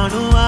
நானும்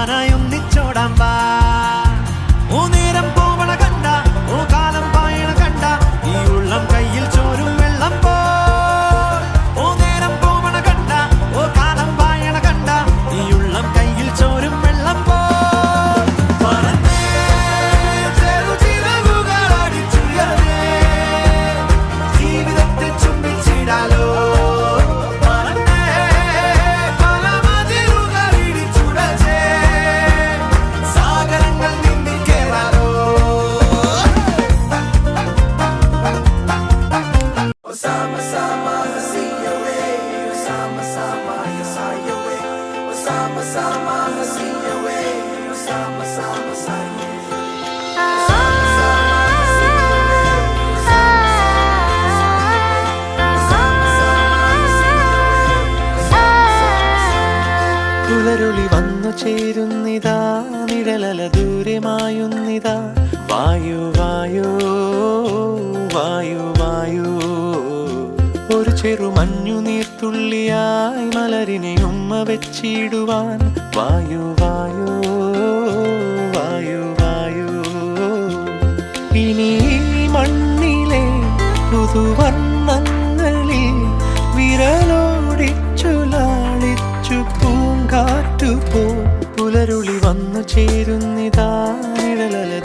ുളി വന്നു ചേരുന്നിതാ നിഴലല ദൂരമായുന്നിതാ. വായു വായു. ഒരു ചെറു നീർത്തുള്ളിയായി മലരിനെ ഉമ്മ വെച്ചിടുവാൻ. വായു വായു വായു വായു. ഇനി മണ്ണിലെ പുതുവർണങ്ങളിൽ വിരലോടിച്ചു ലാളിച്ചു പൂങ്കാറ്റു പോ. പുലരുളി വന്നു ചേരുന്നിതാ നിഴലല